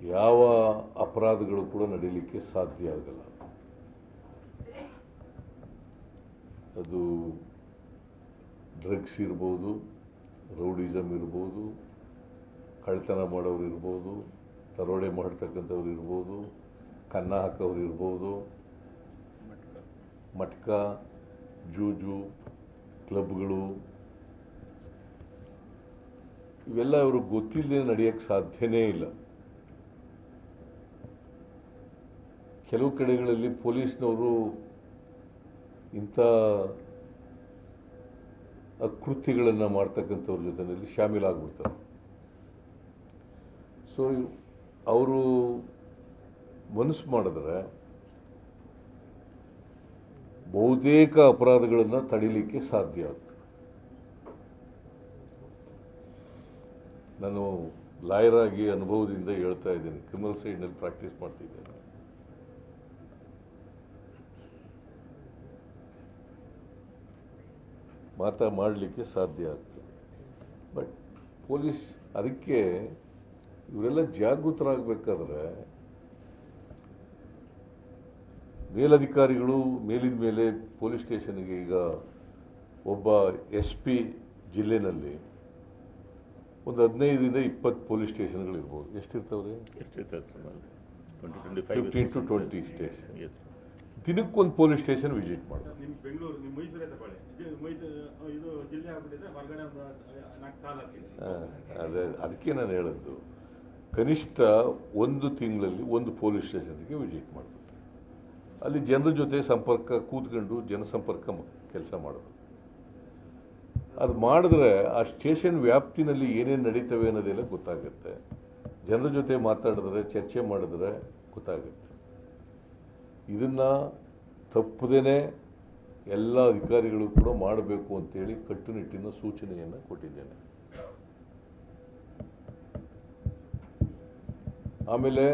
ಯಾವ ಅಪರಾಧಗಳು ಕೂಡ ನಡೀಲಿಕ್ಕೆ ಸಾಧ್ಯ ಆಗಲ್ಲ. ಅದು ಡ್ರಗ್ಸ್ ಇರ್ಬೋದು ರೌಡಿಸಮ್ ಇರ್ಬೋದು ಕಳ್ತನ ಮಾಡೋರು ಇರ್ಬೋದು ದರೋಡೆ ಮಾಡ್ತಕ್ಕಂಥವ್ರು ಇರ್ಬೋದು, ಕನ್ನ ಹಾಕೋರು ಇರ್ಬೋದು, ಮಟ್ಕ, ಜೂಜು, ಕ್ಲಬ್ಗಳು. ಇವೆಲ್ಲ ಇವರು ಗೊತ್ತಿಲ್ಲದೆ ನಡೆಯೋಕ್ಕೆ ಸಾಧ್ಯವೇ ಇಲ್ಲ. ಕೆಲವು ಕಡೆಗಳಲ್ಲಿ ಪೊಲೀಸ್ನವರು ಇಂಥ ಅಕೃತ್ಯಗಳನ್ನು ಮಾಡ್ತಕ್ಕಂಥವ್ರ ಜೊತೆಯಲ್ಲಿ ಶಾಮೀಲಾಗ್ಬಿಡ್ತಾರೆ. ಸೊ ಅವರು ಮನಸ್ಸು ಮಾಡಿದ್ರೆ ಬಹುತೇಕ ಅಪರಾಧಗಳನ್ನು ತಡಿಲಿಕ್ಕೆ ಸಾಧ್ಯ ಆಗ್ತದೆ. ನಾನು ಲಾಯರ್ ಆಗಿ ಅನುಭವದಿಂದ ಹೇಳ್ತಾ ಇದ್ದೀನಿ, ಕ್ರಿಮಿನಲ್ ಸೈಡ್ನಲ್ಲಿ ಪ್ರಾಕ್ಟೀಸ್ ಮಾಡ್ತಿದ್ದೇನೆ. ಮಾತಾ ಮಾಡಲಿಕ್ಕೆ ಸಾಧ್ಯ ಆಗ್ತದೆ. ಬಟ್ ಪೊಲೀಸ್ ಅದಕ್ಕೆ ಇವರೆಲ್ಲ ಜಾಗೃತರಾಗಬೇಕಾದ್ರೆ ಮೇಲಧಿಕಾರಿಗಳು ಮೇಲಿನ ಮೇಲೆ ಪೊಲೀಸ್ ಸ್ಟೇಷನ್ಗೆ ಈಗ ಒಬ್ಬ ಎಸ್ ಪಿ ಜಿಲ್ಲೆನಲ್ಲಿ ಒಂದು ಹದಿನೈದರಿಂದ ಇಪ್ಪತ್ತು ಪೊಲೀಸ್ ಸ್ಟೇಷನ್ಗಳಿರ್ಬೋದು. ಎಷ್ಟಿರ್ತಾವ್ರಿ? ಎಷ್ಟಿರ್ತದೆ ಫಿಫ್ಟೀನ್ ಟು ಟ್ವೆಂಟಿ ಸ್ಟೇಷನ್ ದಿನಕ್ಕೊಂದು ಪೊಲೀಸ್ ಸ್ಟೇಷನ್ ವಿಸಿಟ್ ಮಾಡಿ ಅದೇ ಅದಕ್ಕೆ ನಾನು ಹೇಳಿದ್ದು ಕನಿಷ್ಠ ಒಂದು ತಿಂಗಳಲ್ಲಿ ಒಂದು ಪೊಲೀಸ್ ಸ್ಟೇಷನ್ಗೆ ವಿಸಿಟ್ ಮಾಡಬೇಕು. ಅಲ್ಲಿ ಜನರ ಜೊತೆ ಸಂಪರ್ಕ ಕೂತ್ಕೊಂಡು ಜನಸಂಪರ್ಕ ಕೆಲಸ ಮಾಡೋದು. ಅದು ಮಾಡಿದ್ರೆ ಆ ಸ್ಟೇಷನ್ ವ್ಯಾಪ್ತಿನಲ್ಲಿ ಏನೇನು ನಡೀತವೆ ಅನ್ನೋದೆಲ್ಲ ಗೊತ್ತಾಗುತ್ತೆ. ಜನರ ಜೊತೆ ಮಾತಾಡಿದ್ರೆ ಚರ್ಚೆ ಮಾಡಿದ್ರೆ ಗೊತ್ತಾಗುತ್ತೆ. ಇದನ್ನ ತಪ್ಪದೇ ಎಲ್ಲ ಅಧಿಕಾರಿಗಳು ಕೂಡ ಮಾಡಬೇಕು ಅಂತೇಳಿ ಕಟ್ಟುನಿಟ್ಟಿನ ಸೂಚನೆಯನ್ನು ಕೊಟ್ಟಿದ್ದೇನೆ. ಆಮೇಲೆ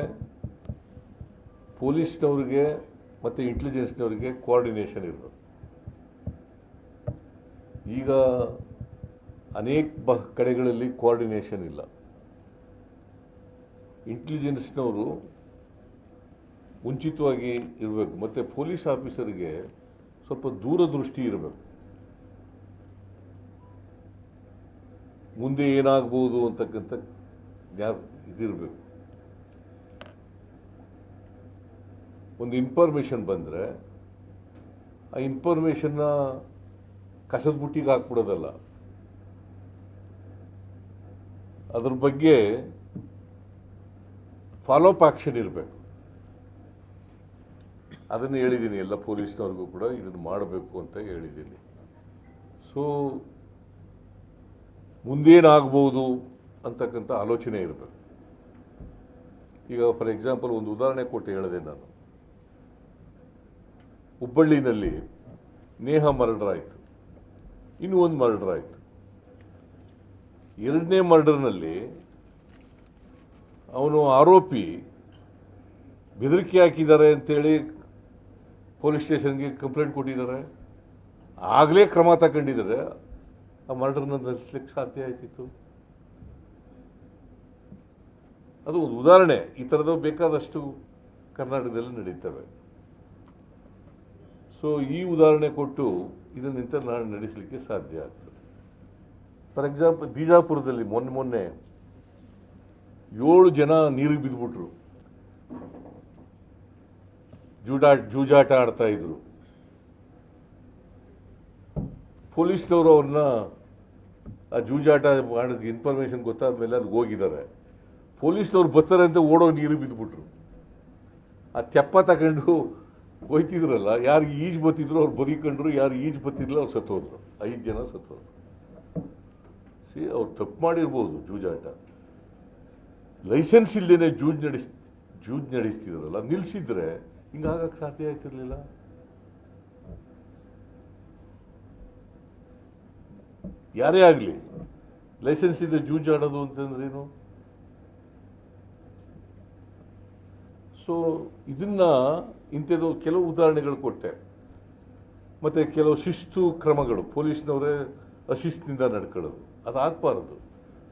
ಪೊಲೀಸ್ನವ್ರಿಗೆ ಮತ್ತು ಇಂಟೆಲಿಜೆನ್ಸ್ನವ್ರಿಗೆ ಕೋಆರ್ಡಿನೇಷನ್ ಇರಬೇಕು. ಈಗ ಅನೇಕ ಬ ಕಡೆಗಳಲ್ಲಿ ಕೋಆರ್ಡಿನೇಷನ್ ಇಲ್ಲ. ಇಂಟೆಲಿಜೆನ್ಸ್ನವರು ಮುಂಚಿತವಾಗಿ ಇರಬೇಕು. ಮತ್ತು ಪೊಲೀಸ್ ಆಫೀಸರ್ಗೆ ಸ್ವಲ್ಪ ದೂರದೃಷ್ಟಿ ಇರಬೇಕು. ಮುಂದೆ ಏನಾಗ್ಬೋದು ಅಂತಕ್ಕಂಥ ಜ್ಞಾ ಇದಿರಬೇಕು. ಒಂದು ಇನ್ಫಾರ್ಮೇಷನ್ ಬಂದರೆ, ಆ ಇನ್ಫಾರ್ಮೇಷನ್ನ ಕಸದ ಬುಟ್ಟಿಗೆ ಹಾಕ್ಬಿಡೋದಲ್ಲ. ಅದ್ರ ಬಗ್ಗೆ ಫಾಲೋಅಪ್ ಆ್ಯಕ್ಷನ್ ಇರಬೇಕು. ಅದನ್ನು ಹೇಳಿದ್ದೀನಿ ಎಲ್ಲ ಪೊಲೀಸ್ನವ್ರಿಗೂ ಕೂಡ, ಇದನ್ನು ಮಾಡಬೇಕು ಅಂತ ಹೇಳಿದ್ದೀನಿ. ಸೊ ಮುಂದೇನಾಗ್ಬೋದು ಅಂತಕ್ಕಂಥ ಆಲೋಚನೆ ಇರಬೇಕು. ಈಗ ಫಾರ್ ಎಕ್ಸಾಂಪಲ್ ಒಂದು ಉದಾಹರಣೆ ಕೊಟ್ಟು ಹೇಳಿದೆ ನಾನು. ಹುಬ್ಬಳ್ಳಿನಲ್ಲಿ ನೇಹ ಮರ್ಡರ್ ಆಯಿತು. ಇನ್ನೂ ಒಂದು ಮರ್ಡರ್ ಆಯಿತು. ಎರಡನೇ ಮರ್ಡರ್ನಲ್ಲಿ ಅವನು ಆರೋಪಿ ಬೆದರಿಕೆ ಹಾಕಿದ್ದಾರೆ ಅಂತೇಳಿ ಪೊಲೀಸ್ ಸ್ಟೇಷನ್ಗೆ ಕಂಪ್ಲೇಂಟ್ ಕೊಟ್ಟಿದ್ದಾರೆ. ಆಗಲೇ ಕ್ರಮ ತಗೊಂಡಿದ್ದಾರೆ. ಆ ಮರ್ಡರ್ನ ನಡೆಸ್ಲಿಕ್ಕೆ ಸಾಧ್ಯ ಆಯ್ತಿತ್ತು. ಅದು ಒಂದು ಉದಾಹರಣೆ. ಈ ಥರದ ಬೇಕಾದಷ್ಟು ಕರ್ನಾಟಕದಲ್ಲಿ ನಡೀತವೆ. ಸೊ ಈ ಉದಾಹರಣೆ ಕೊಟ್ಟು ಇದನ್ನಿಂತ ನಾನು ನಡೆಸಲಿಕ್ಕೆ ಸಾಧ್ಯ ಆಗ್ತದೆ. ಫಾರ್ ಎಕ್ಸಾಂಪಲ್ ಬಿಜಾಪುರದಲ್ಲಿ ಮೊನ್ನೆ ಮೊನ್ನೆ ಏಳು ಜನ ನೀರಿಗೆ ಬಿದ್ದುಬಿಟ್ರು ಜೂಡಾಟ ಜೂಜಾಟ ಆಡ್ತಾ ಇದ್ರು. ಪೊಲೀಸ್ನವರು ಅವ್ರನ್ನ ಆ ಜೂಜಾಟ ಮಾಡಿದ ಇನ್ಫಾರ್ಮೇಶನ್ ಗೊತ್ತಾದ ಮೇಲೆ ಅಲ್ಲಿ ಹೋಗಿದ್ದಾರೆ ಪೊಲೀಸ್ನವ್ರು ಬರ್ತಾರೆ ಅಂತ ಓಡೋ ನೀರು ಬಿದ್ದುಬಿಟ್ರು ಆ ತೆಪ್ಪ ತಗೊಂಡು ಹೋಯ್ತಿದ್ರಲ್ಲ, ಯಾರು ಈಜು ಬತ್ತಿದ್ರು ಅವ್ರು ಬದುಕೊಂಡ್ರು ಯಾರು ಈಜು ಬತ್ತಿದ್ರಲ್ಲ ಅವ್ರು ಸತ್ತೋದ್ರು. ಐದು ಜನ ಸತ್ತೋದ್ರು. ಸಿ, ಅವ್ರು ತಪ್ಪು ಮಾಡಿರ್ಬೋದು ಜೂಜಾಟ. ಲೈಸೆನ್ಸ್ ಇಲ್ಲದೇ ಜೂಜ್ ನಡೆಸ್, ಜೂಜ್ ನಡೆಸ್ತಿದ್ರಲ್ಲ ನಿಲ್ಲಿಸಿದ್ರೆ ಹಿಂಗಾಗಕ್ಕೆ ಸಾಧ್ಯ ಆಯ್ತಿರ್ಲಿಲ್ಲ. ಯಾರೇ ಆಗಲಿ ಲೈಸೆನ್ಸ್ ಇದೆ ಜೂಜ್ ಆಡೋದು ಅಂತಂದ್ರೇನು? ಸೊ ಇದನ್ನ ಇಂಥದ್ದು ಕೆಲವು ಉದಾಹರಣೆಗಳು ಕೊಟ್ಟೆ. ಮತ್ತೆ ಕೆಲವು ಶಿಸ್ತು ಕ್ರಮಗಳು, ಪೊಲೀಸ್ನವರೇ ಅಶಿಸ್ತಿನಿಂದ ನಡ್ಕೊಳ್ಳೋದು. ಅದು ಆಗಬಾರ್ದು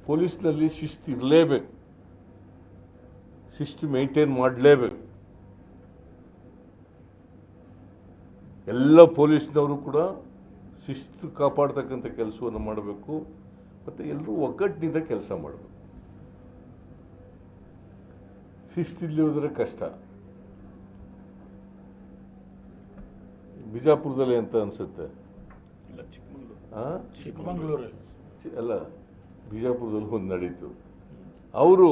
ಪೊಲೀಸ್ನಲ್ಲಿ ಶಿಸ್ತು ಇರಲೇಬೇಕು. ಶಿಸ್ತು ಮೇಂಟೈನ್ ಮಾಡಲೇಬೇಕು. ಎಲ್ಲ ಪೊಲೀಸ್ನವರು ಕೂಡ ಶಿಸ್ತು ಕಾಪಾಡ್ತಕ್ಕಂಥ ಕೆಲಸವನ್ನು ಮಾಡಬೇಕು ಮತ್ತು ಎಲ್ಲರೂ ಒಗ್ಗಟ್ಟಿನಿಂದ ಕೆಲಸ ಮಾಡಬೇಕು. ಶಿಸ್ತಿಲ್ಲದ್ರೆ ಕಷ್ಟ. ಬಿಜಾಪುರದಲ್ಲಿ ಅಂತ ಅನಿಸುತ್ತೆ. ಅಲ್ಲ ಬಿಜಾಪುರದಲ್ಲಿ ಒಂದು ನಡೀತು. ಅವರು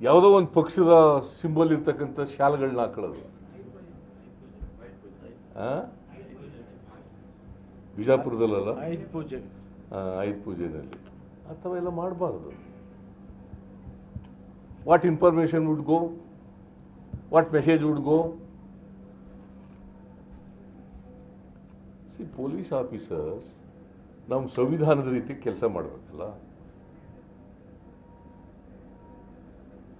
ಯಾವುದೋ ಒಂದು ಪಕ್ಷದ ಸಿಂಬಲ್ ಇರ್ತಕ್ಕಂಥ ಶಾಲೆಗಳನ್ನ ಹಾಕೊಳ್ಳೋದು. ಆ? ಬಿಜಾಪುರದಲ್ಲಲ್ಲ? ಆಯುಧ ಪೂಜೆ. ಆ, ಆಯುಧ ಪೂಜೆಯಲ್ಲಿ ಅಥವಾ ಎಲ್ಲ ಮಾಡಬಾರ್ದು. What information would go what message would go see police officers ನಮ್ಮ ಸಂವಿಧಾನದ ರೀತಿ ಕೆಲಸ ಮಾಡಬೇಕಲ್ಲ.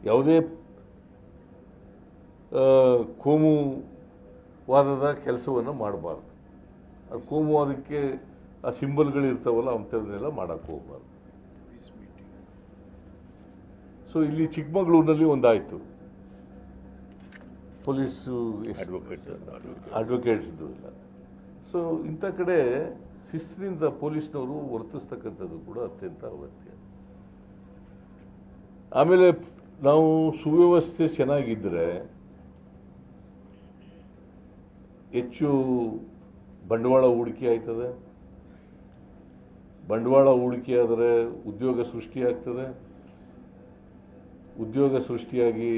ಯಾವುದೇ ಆ, ಕೋಮುವಾದದ ಕೆಲಸವನ್ನು ಮಾಡಬಾರ್ದು. ಅದು ಕೋಮುವಾದಕ್ಕೆ ಆ ಸಿಂಬಲ್ಗಳು ಇರ್ತಾವಲ್ಲ ಅಂಥದ್ದನ್ನೆಲ್ಲ ಮಾಡೋಕ್ಕೆ ಹೋಗ್ಬಾರ್ದು. ಸೊ ಇಲ್ಲಿ ಚಿಕ್ಕಮಗಳೂರಿನಲ್ಲಿ ಒಂದಾಯಿತು. ಪೊಲೀಸು ಅಡ್ವೊಕೇಟ್ ಅಡ್ವೊಕೇಟ್ ಅಡ್ವೊಕೇಟ್ಸ್ದು ಇಲ್ಲ ಸೊ ಇಂಥ ಕಡೆ ಶಿಸ್ತಿನಿಂದ ಪೊಲೀಸ್ನವರು ವರ್ತಿಸ್ತಕ್ಕಂಥದ್ದು ಕೂಡ ಅತ್ಯಂತ ಅಗತ್ಯ. ಆಮೇಲೆ ನಾವು ಸುವ್ಯವಸ್ಥೆ ಚೆನ್ನಾಗಿದ್ದರೆ ಹೆಚ್ಚು ಬಂಡವಾಳ ಹೂಡಿಕೆ ಆಯ್ತದೆ. ಬಂಡವಾಳ ಹೂಡಿಕೆ ಆದರೆ ಉದ್ಯೋಗ ಸೃಷ್ಟಿಯಾಗ್ತದೆ ಉದ್ಯೋಗ ಸೃಷ್ಟಿಯಾಗಿ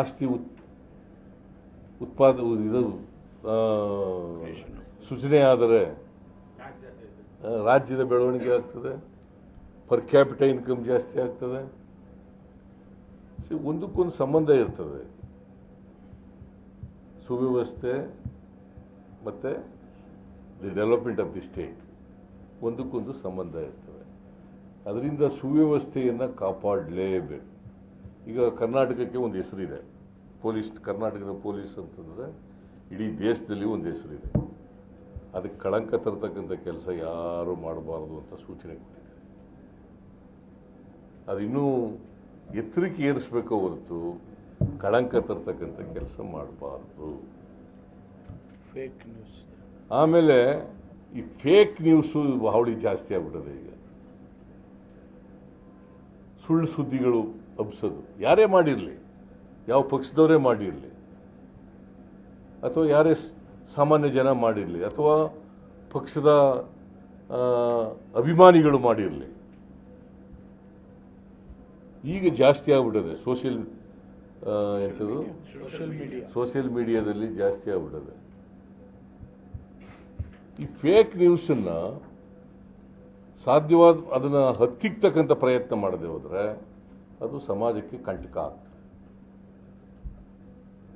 ಆಸ್ತಿ ಉತ್, ಉತ್ಪಾದ, ಇದು ಸೂಚನೆ ಆದರೆ ರಾಜ್ಯದ ಬೆಳವಣಿಗೆ ಆಗ್ತದೆ. ಪರ್ ಕ್ಯಾಪಿಟ ಇನ್ಕಮ್ ಜಾಸ್ತಿ ಆಗ್ತದೆ. ಒಂದಕ್ಕೊಂದು ಸಂಬಂಧ ಇರ್ತದೆ. ಸುವ್ಯವಸ್ಥೆ ಮತ್ತು the development of the state ಒಂದಕ್ಕೊಂದು ಸಂಬಂಧ ಇರ್ತದೆ ಅದರಿಂದ ಸುವ್ಯವಸ್ಥೆಯನ್ನು ಕಾಪಾಡಲೇಬೇಕು. ಈಗ ಕರ್ನಾಟಕಕ್ಕೆ ಒಂದು ಹೆಸರಿದೆ. ಪೊಲೀಸ್, ಕರ್ನಾಟಕದ ಪೊಲೀಸ್ ಅಂತಂದರೆ ಇಡೀ ದೇಶದಲ್ಲಿ ಒಂದು ಹೆಸರಿದೆ. ಅದಕ್ಕೆ ಕಳಂಕ ತರ್ತಕ್ಕಂಥ ಕೆಲಸ ಯಾರು ಮಾಡಬಾರ್ದು ಅಂತ ಸೂಚನೆ ಕೊಟ್ಟಿದೆ ಅದು ಎತ್ತರಕ್ಕೆ ಏರಿಸ್ಬೇಕೋ ಹೊರತು ಕಳಂಕ ತರ್ತಕ್ಕಂಥ ಕೆಲಸ ಮಾಡಬಾರ್ದು. ಫೇಕ್ ನ್ಯೂಸ್ ಆಮೇಲೆ ಈ ಫೇಕ್ ನ್ಯೂಸು ಹಾವಳಿ ಜಾಸ್ತಿ ಆಗ್ಬಿಟ್ಟದೆ ಈಗ. ಸುಳ್ಳು ಸುದ್ದಿಗಳು ಹಬ್ಸೋದು. ಯಾರೇ ಮಾಡಿರಲಿ ಯಾವ ಪಕ್ಷದವರೇ ಮಾಡಿರಲಿ ಅಥವಾ ಯಾರೇ ಸಾಮಾನ್ಯ ಜನ ಮಾಡಿರಲಿ ಅಥವಾ ಪಕ್ಷದ ಅಭಿಮಾನಿಗಳು ಮಾಡಿರಲಿ ಈಗ ಜಾಸ್ತಿ ಆಗ್ಬಿಟ್ಟದೆ. ಸೋಷಿಯಲ್ ಎಂಥದ್ದು ಸೋಷಿಯಲ್ ಮೀಡಿಯಾ ಸೋಷಿಯಲ್ ಮೀಡಿಯಾದಲ್ಲಿ ಜಾಸ್ತಿ ಆಗ್ಬಿಡೋದು. ಈ ಫೇಕ್ ನ್ಯೂಸನ್ನು ಸಾಧ್ಯವಾದ ಅದನ್ನು ಹತ್ತಿಕ್ತಕ್ಕಂಥ ಪ್ರಯತ್ನ ಮಾಡದೆ ಹೋದರೆ ಅದು ಸಮಾಜಕ್ಕೆ ಕಂಟಕ ಆಗ್ತದೆ.